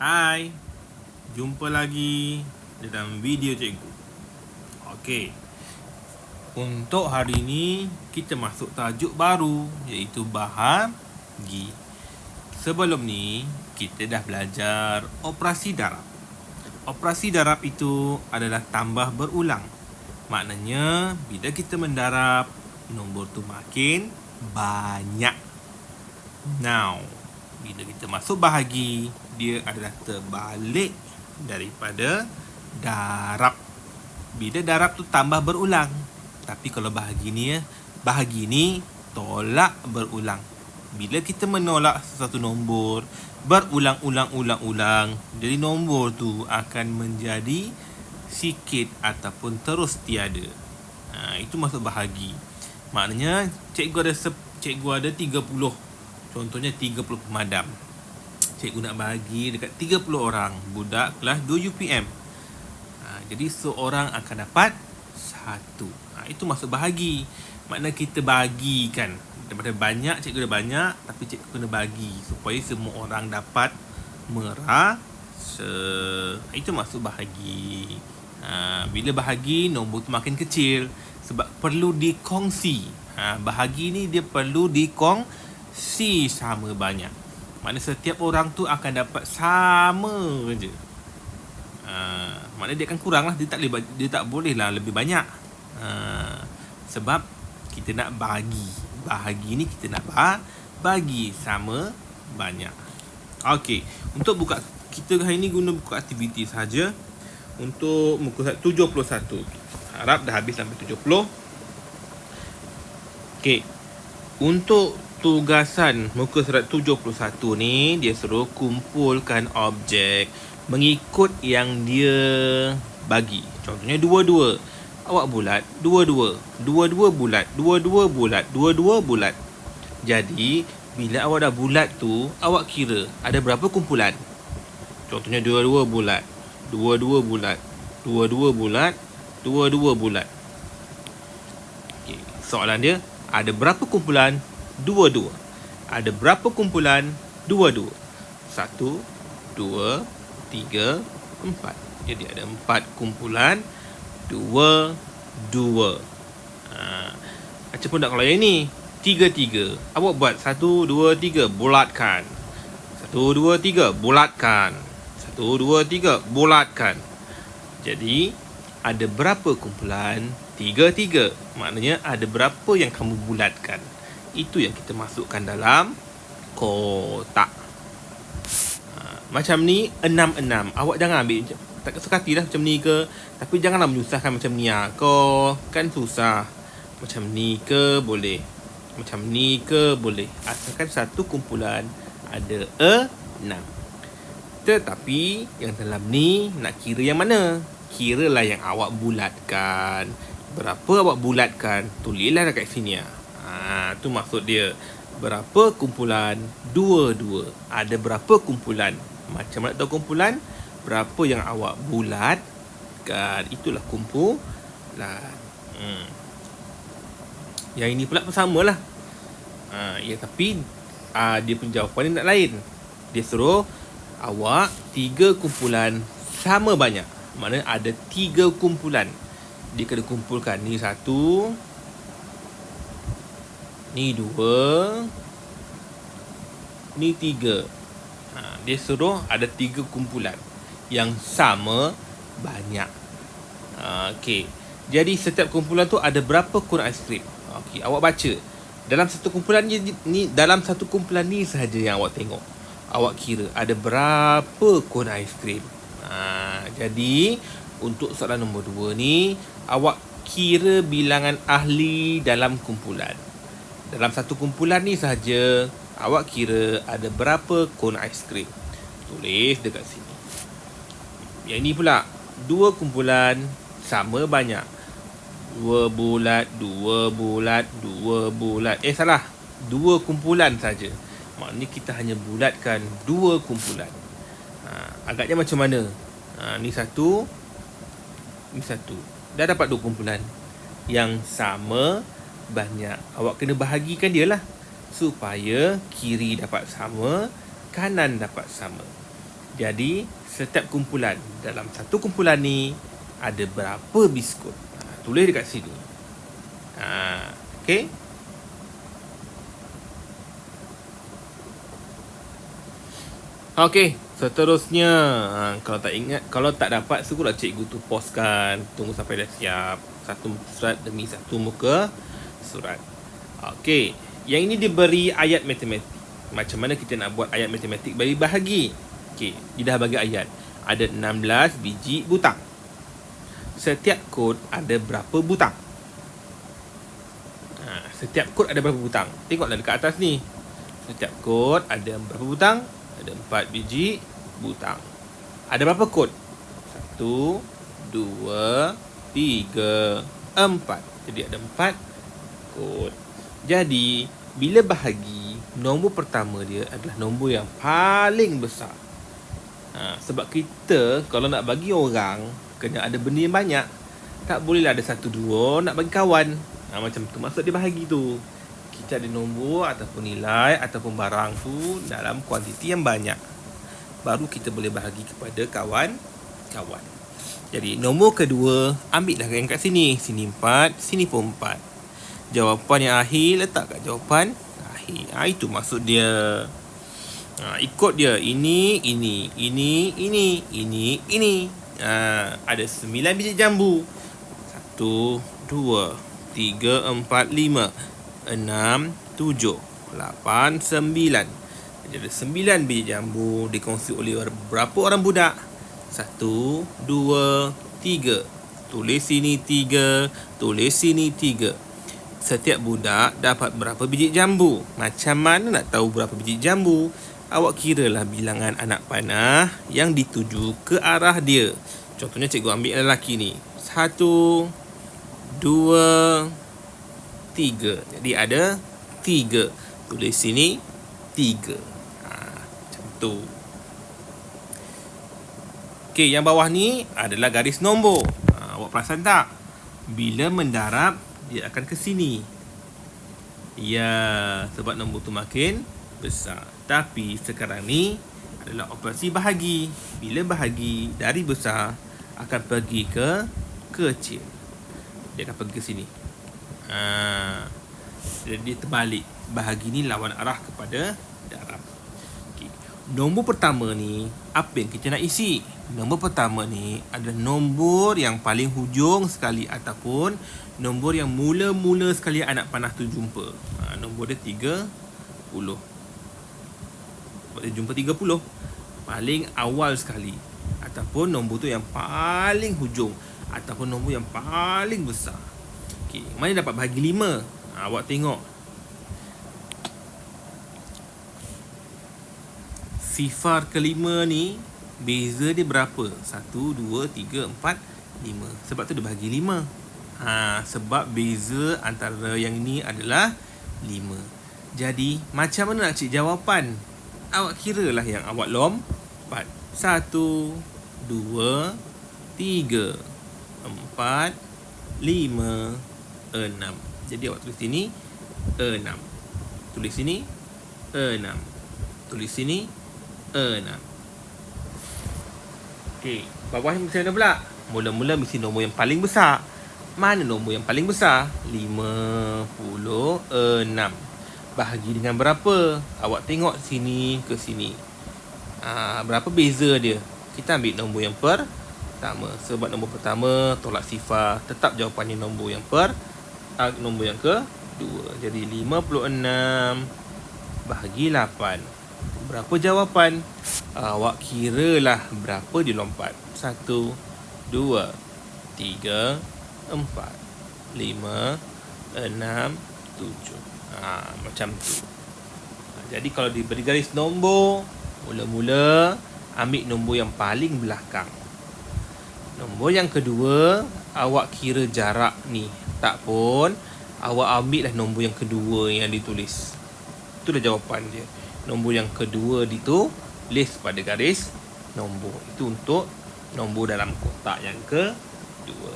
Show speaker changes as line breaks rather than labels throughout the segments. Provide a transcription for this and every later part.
Hai, jumpa lagi dalam video cikgu. Okey, untuk hari ini kita masuk tajuk baru iaitu bahagi. Sebelum ni kita dah belajar operasi darab. Operasi darab itu adalah tambah berulang. Maknanya bila kita mendarab nombor tu makin banyak. Now, bila kita masuk bahagi, dia adalah terbalik daripada darab. Bila darab tu tambah berulang. Tapi kalau bahagi ni ya, bahagi ni tolak berulang. Bila kita menolak sesuatu nombor berulang-ulang-ulang-ulang, jadi nombor tu akan menjadi sikit ataupun terus tiada. Ha, itu masuk bahagi. Maknanya cikgu ada cikgu ada 30 Contohnya 30 pemadam. Cikgu nak bagi dekat 30 orang Budak kelas 2 UPM ha, Jadi seorang akan dapat Satu. Ha, Itu masuk bahagi. Makna kita bagikan. Daripada banyak cikgu dah banyak Tapi cikgu kena bagi Supaya semua orang dapat Merasa. Itu masuk bahagi. Ha, Bila bahagi Nombor tu makin kecil. Sebab perlu dikongsi. Ha, Bahagi ni dia perlu dikongsi si sama banyak. Maknanya setiap orang tu akan dapat sama je. Uh, maknanya dia akan kurang lah. Dia tak, boleh, dia tak boleh lah lebih banyak. Uh, sebab kita nak bagi. Bahagi ni kita nak bagi sama banyak. Okey. Untuk buka, kita hari ni guna buku aktiviti saja Untuk muka 71. Harap dah habis sampai 70. Okey. Untuk tugasan muka surat 71 ni dia suruh kumpulkan objek mengikut yang dia bagi. Contohnya dua-dua. Awak bulat, dua-dua. Dua-dua bulat, dua-dua bulat, dua-dua bulat. Jadi, bila awak dah bulat tu, awak kira ada berapa kumpulan? Contohnya dua-dua bulat, dua-dua bulat, dua-dua bulat, dua-dua bulat. Okay. Soalan dia, ada berapa kumpulan dua-dua. Ada berapa kumpulan dua-dua? Satu, dua, tiga, empat. Jadi ada empat kumpulan dua-dua. Ha. Macam pun tak kalau yang ni. Tiga-tiga. Awak buat satu, dua, tiga. Bulatkan. Satu, dua, tiga. Bulatkan. Satu, dua, tiga. Bulatkan. Jadi, ada berapa kumpulan? Tiga-tiga. Maknanya ada berapa yang kamu bulatkan? Itu yang kita masukkan dalam kotak. Ha, macam ni enam-enam. Awak jangan ambil tak suka hati lah macam ni ke. Tapi janganlah menyusahkan macam ni ah. Kau kan susah. Macam ni ke boleh. Macam ni ke boleh. Asalkan satu kumpulan ada enam. Tetapi yang dalam ni nak kira yang mana? Kiralah yang awak bulatkan. Berapa awak bulatkan? Tulislah dekat sini ah. Ha, tu maksud dia. Berapa kumpulan? Dua-dua. Ada berapa kumpulan? Macam mana tahu kumpulan? Berapa yang awak bulat? Kan? Itulah kumpulan. Hmm. Yang ini pula sama lah. Ha, ya, tapi ha, dia pun jawapan ni nak lain. Dia suruh awak tiga kumpulan sama banyak. Mana ada tiga kumpulan. Dia kena kumpulkan. Ni satu, Ni dua. Ni tiga. Ha, Dia suruh ada tiga kumpulan Yang sama banyak. Ha, Okay Jadi setiap kumpulan tu ada berapa kun aiskrim Okay, awak baca. Dalam satu kumpulan ni, ni dalam satu kumpulan ni sahaja yang awak tengok. Awak kira ada berapa kun aiskrim ha, jadi untuk soalan nombor dua ni awak kira bilangan ahli dalam kumpulan dalam satu kumpulan ni sahaja awak kira ada berapa kon aiskrim. Tulis dekat sini. Yang ini pula dua kumpulan sama banyak. Dua bulat, dua bulat, dua bulat. Eh salah. Dua kumpulan saja. Maknanya kita hanya bulatkan dua kumpulan. Ha, agaknya macam mana? Ha, ni satu. Ni satu. Dah dapat dua kumpulan. Yang sama banyak Awak kena bahagikan dia lah Supaya kiri dapat sama Kanan dapat sama Jadi setiap kumpulan dalam satu kumpulan ni ada berapa biskut? Ha, tulis dekat sini. Ha, okay. Okey, seterusnya ha, kalau tak ingat, kalau tak dapat suruhlah cikgu tu postkan, tunggu sampai dah siap. Satu surat demi satu muka surat. Okey, yang ini diberi ayat matematik. Macam mana kita nak buat ayat matematik bagi bahagi? Okey, dia dah bagi ayat. Ada 16 biji butang. Setiap kod ada berapa butang? Ha, setiap kod ada berapa butang? Tengoklah dekat atas ni. Setiap kod ada berapa butang? Ada 4 biji butang. Ada berapa kod? 1 2 3 4 jadi ada empat ikut. Jadi, bila bahagi, nombor pertama dia adalah nombor yang paling besar. Ha, sebab kita kalau nak bagi orang, kena ada benda yang banyak. Tak bolehlah ada satu dua nak bagi kawan. Ha, macam tu maksud dia bahagi tu. Kita ada nombor ataupun nilai ataupun barang tu dalam kuantiti yang banyak. Baru kita boleh bahagi kepada kawan-kawan. Jadi nombor kedua, ambillah yang kat sini. Sini empat, sini pun empat. Jawapan yang akhir letak kat jawapan akhir. Ha, itu maksud dia. Ha, ikut dia. Ini, ini, ini, ini, ini, ini. Ha, ada sembilan biji jambu. Satu, dua, tiga, empat, lima enam, tujuh, lapan, sembilan. Jadi sembilan biji jambu dikongsi oleh berapa orang budak? Satu, dua, tiga. Tulis sini tiga, tulis sini tiga. Setiap budak dapat berapa biji jambu? Macam mana nak tahu berapa biji jambu? Awak kiralah bilangan anak panah yang dituju ke arah dia. Contohnya cikgu ambil lelaki ni. Satu, dua, tiga. Jadi ada tiga. Tulis sini tiga. Ha, macam tu. Okey, yang bawah ni adalah garis nombor. Ha, awak perasan tak? Bila mendarab, dia akan ke sini. Ya, sebab nombor tu makin besar. Tapi sekarang ni adalah operasi bahagi. Bila bahagi dari besar akan pergi ke kecil. Dia akan pergi ke sini. Ha. Jadi terbalik Bahagi ni lawan arah kepada darab okay. Nombor pertama ni Apa yang kita nak isi? Nombor pertama ni Adalah nombor yang paling hujung sekali Ataupun Nombor yang mula-mula sekali anak panah tu jumpa ha, Nombor dia 30 Sebab dia jumpa 30 Paling awal sekali Ataupun nombor tu yang paling hujung Ataupun nombor yang paling besar Okey, mana dapat bahagi lima? Ha, awak tengok. Sifar kelima ni, beza dia berapa? Satu, dua, tiga, empat, lima. Sebab tu dia bahagi lima. Ha, sebab beza antara yang ini adalah lima. Jadi, macam mana nak cek jawapan? Awak kira lah yang awak lompat. Satu, dua, tiga, empat, lima, enam. Jadi awak tulis sini enam. Tulis sini enam. Tulis sini enam. Okey, bawah ni mesti ada pula. Mula-mula mesti nombor yang paling besar. Mana nombor yang paling besar? Lima puluh enam. Bahagi dengan berapa? Awak tengok sini ke sini. Ah, berapa beza dia? Kita ambil nombor yang pertama. Sebab nombor pertama tolak sifar. Tetap jawapannya nombor yang pertama nombor yang ke 2 jadi 56 bahagi 8 berapa jawapan? Awak kira lah berapa dia lompat 1 2 3 4 5 6 7 ha, macam tu. Ha, jadi kalau diberi garis nombor mula-mula ambil nombor yang paling belakang. Nombor yang kedua awak kira jarak ni tak pun awak ambil lah nombor yang kedua yang ditulis. Itulah jawapan dia nombor yang kedua ditulis pada garis nombor itu untuk nombor dalam kotak yang kedua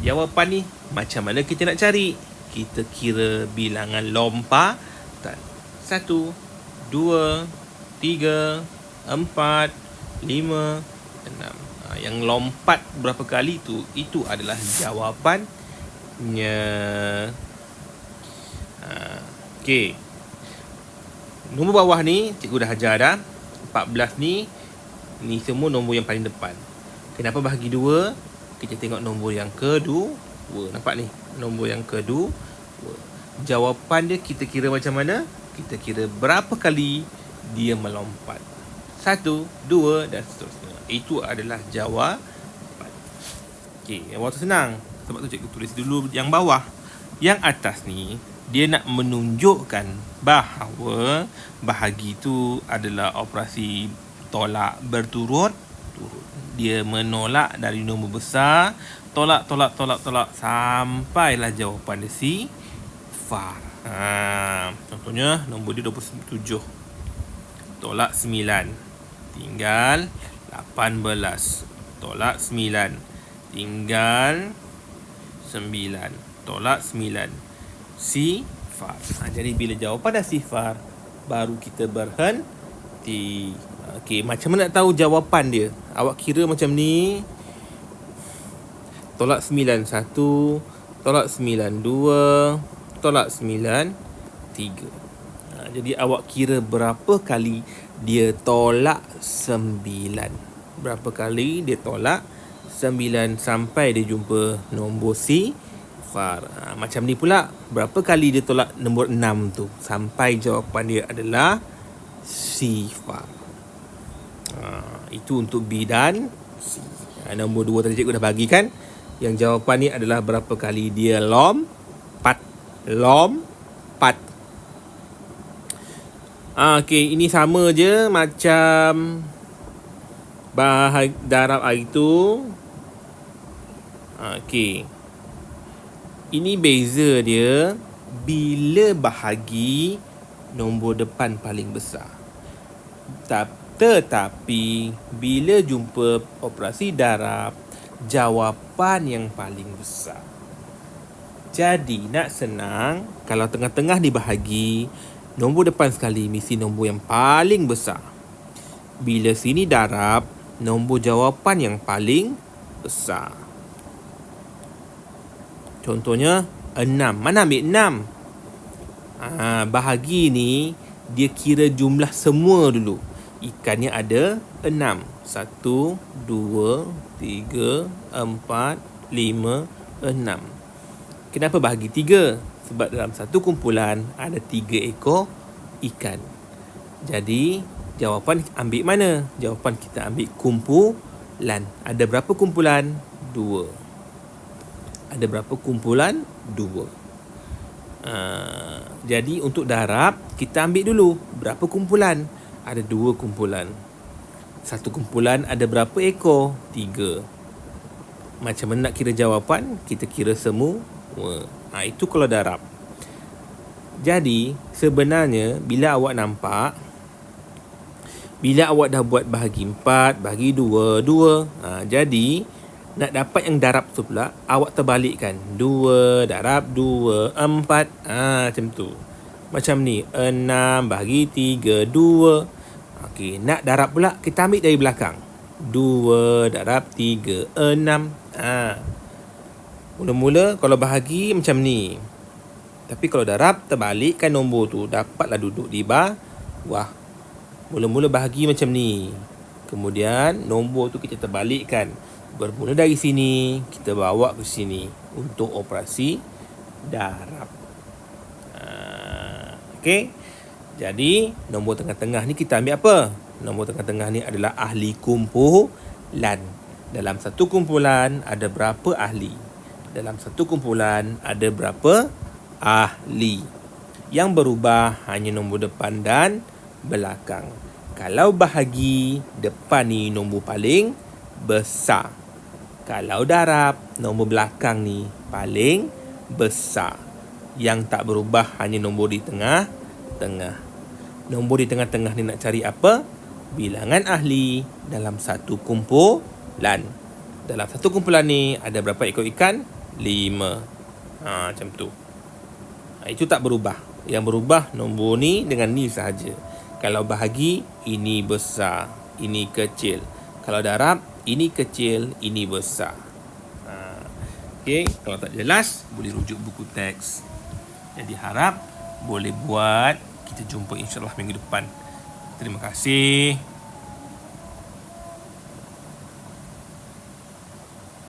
jawapan ni macam mana kita nak cari kita kira bilangan lompatan satu dua tiga empat lima, enam. Ha, yang lompat berapa kali tu, itu adalah jawapannya. Ha, okay. Nombor bawah ni, cikgu dah ajar dah. 14 ni, ni semua nombor yang paling depan. Kenapa bahagi dua? Kita tengok nombor yang kedua. Nampak ni? Nombor yang kedua. Jawapan dia kita kira macam mana? Kita kira berapa kali dia melompat. Satu, dua dan seterusnya. Itu adalah jawapan. Okey, yang bawah tu senang. Sebab tu cikgu tulis dulu yang bawah. Yang atas ni, dia nak menunjukkan bahawa bahagi tu adalah operasi tolak berturut turut. Dia menolak dari nombor besar, tolak tolak tolak tolak sampailah jawapan dia si far. Ha, contohnya nombor dia 27. Tolak 9. Tinggal 18. Tolak 9. Tinggal 9. Tolak 9 sifar. Ha, jadi bila jawapan dah sifar, baru kita berhenti. Okey, macam mana nak tahu jawapan dia? Awak kira macam ni. Tolak 9 1, tolak 9 2, tolak 9 3. Ha, jadi awak kira berapa kali dia tolak 9. Berapa kali dia tolak 9 sampai dia jumpa nombor C istighfar. Ha, macam ni pula, berapa kali dia tolak nombor 6 tu sampai jawapan dia adalah sifar. Ha, itu untuk B dan C. Ha, nombor 2 tadi cikgu dah bagi kan. Yang jawapan ni adalah berapa kali dia lompat. Lompat. Ha, okay, ini sama je macam bahag darab air tu. Ini beza dia bila bahagi nombor depan paling besar. Tetapi bila jumpa operasi darab, jawapan yang paling besar. Jadi nak senang, kalau tengah-tengah dibahagi, nombor depan sekali mesti nombor yang paling besar. Bila sini darab, nombor jawapan yang paling besar. Contohnya 6. Mana ambil 6? Ha, bahagi ni dia kira jumlah semua dulu. Ikannya ada 6. 1, 2, 3, 4, 5, 6. Kenapa bahagi 3? Sebab dalam satu kumpulan ada 3 ekor ikan. Jadi jawapan ambil mana? Jawapan kita ambil kumpulan. Ada berapa kumpulan? 2 ada berapa kumpulan? Dua. Uh, jadi untuk darab, kita ambil dulu berapa kumpulan? Ada dua kumpulan. Satu kumpulan ada berapa ekor? Tiga. Macam mana nak kira jawapan? Kita kira semua. Ha, itu kalau darab. Jadi sebenarnya bila awak nampak bila awak dah buat bahagi empat, bahagi dua, dua. Ha, jadi nak dapat yang darab tu pula awak terbalikkan. Dua darab dua empat. Ha, macam tu. Macam ni. Enam bagi tiga dua. Okey nak darab pula kita ambil dari belakang. Dua darab tiga enam. Ha. mula-mula kalau bahagi macam ni. Tapi kalau darab terbalikkan nombor tu dapatlah duduk di bawah mula-mula bahagi macam ni. Kemudian nombor tu kita terbalikkan bermula dari sini kita bawa ke sini untuk operasi darab. Uh, Okey. Jadi nombor tengah-tengah ni kita ambil apa? Nombor tengah-tengah ni adalah ahli kumpulan. Dalam satu kumpulan ada berapa ahli? Dalam satu kumpulan ada berapa ahli? Yang berubah hanya nombor depan dan belakang. Kalau bahagi depan ni nombor paling besar. Kalau darab, nombor belakang ni paling besar. Yang tak berubah hanya nombor di tengah, tengah. Nombor di tengah-tengah ni nak cari apa? Bilangan ahli dalam satu kumpulan. Dalam satu kumpulan ni ada berapa ekor ikan? Lima. Ha, macam tu. Ha, itu tak berubah. Yang berubah nombor ni dengan ni sahaja. Kalau bahagi, ini besar. ini kecil. Kalau darab, ini kecil, ini besar. Ha. Okey, kalau tak jelas, boleh rujuk buku teks. Jadi harap boleh buat. Kita jumpa insyaAllah minggu depan. Terima kasih.